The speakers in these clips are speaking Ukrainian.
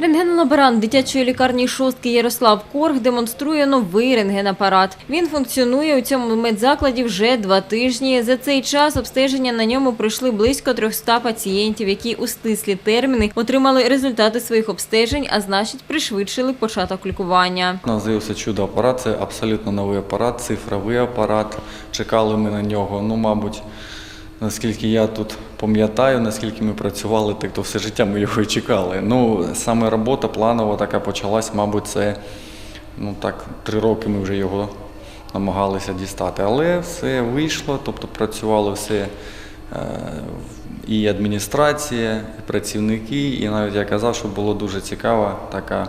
Рентген-лаборант дитячої лікарні шостки Ярослав Корг демонструє новий рентгенапарат. Він функціонує у цьому медзакладі вже два тижні. За цей час обстеження на ньому пройшли близько 300 пацієнтів, які у стислі терміни отримали результати своїх обстежень, а значить пришвидшили початок лікування. У з'явився чудо апарат, це абсолютно новий апарат, цифровий апарат. Чекали ми на нього. Ну, мабуть, наскільки я тут пам'ятаю, наскільки ми працювали, так то все життя ми його і чекали. Ну, саме робота планова така почалась, мабуть, це ну так, три роки ми вже його намагалися дістати. Але все вийшло, тобто працювало все. І адміністрація, і працівники, і навіть я казав, що було дуже цікава така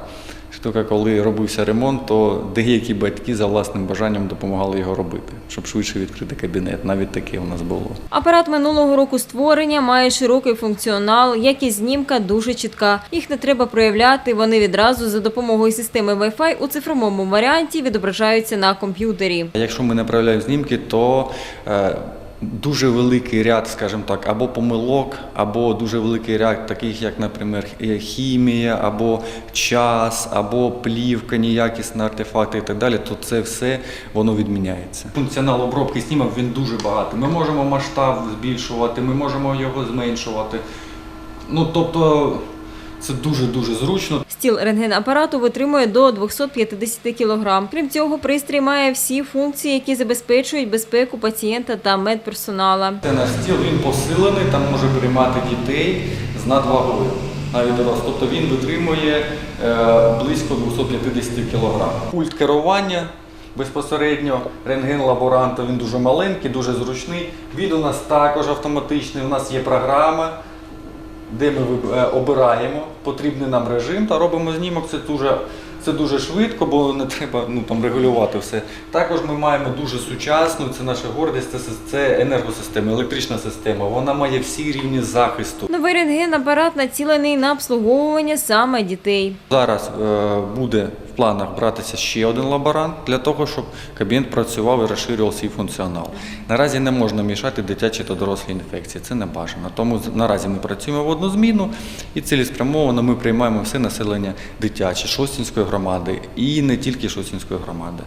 штука, коли робився ремонт, то деякі батьки за власним бажанням допомагали його робити, щоб швидше відкрити кабінет. Навіть таке у нас було. Апарат минулого року створення має широкий функціонал, якість знімка дуже чітка. Їх не треба проявляти, вони відразу за допомогою системи Wi-Fi у цифровому варіанті відображаються на комп'ютері. Якщо ми не проявляємо знімки, то е, дуже великий ряд, скажімо так, або помилок, або дуже великий ряд таких, як, наприклад, е, хімія, або час, або плівка, неякісні артефакти і так далі, то це все воно відміняється. Функціонал обробки знімок він дуже багатий. Ми можемо масштаб збільшувати, ми можемо його зменшувати. Ну тобто це дуже-дуже зручно. Стіл рентгенапарату витримує до 250 кг. Крім цього, пристрій має всі функції, які забезпечують безпеку пацієнта та медперсонала. Це наш стіл, він посилений, там може приймати дітей з надвагою. Навіть дорослих. Тобто він витримує е, близько 250 кг. Пульт керування безпосередньо рентген-лаборанта, він дуже маленький, дуже зручний. Він у нас також автоматичний. У нас є програма, де ми е, обираємо потрібний нам режим та робимо знімок. Це дуже, це дуже швидко, бо не треба ну, там, регулювати все. Також ми маємо дуже сучасну, це наша гордість, це, це енергосистема, електрична система. Вона має всі рівні захисту. Новий рентген апарат націлений на обслуговування саме дітей. Зараз е, буде планах братися ще один лаборант для того, щоб кабінет працював і розширював свій функціонал. Наразі не можна мішати дитячі та дорослі інфекції, це не бажано. Тому наразі ми працюємо в одну зміну і цілеспрямовано ми приймаємо все населення дитяче Шостінської громади і не тільки Шостінської громади.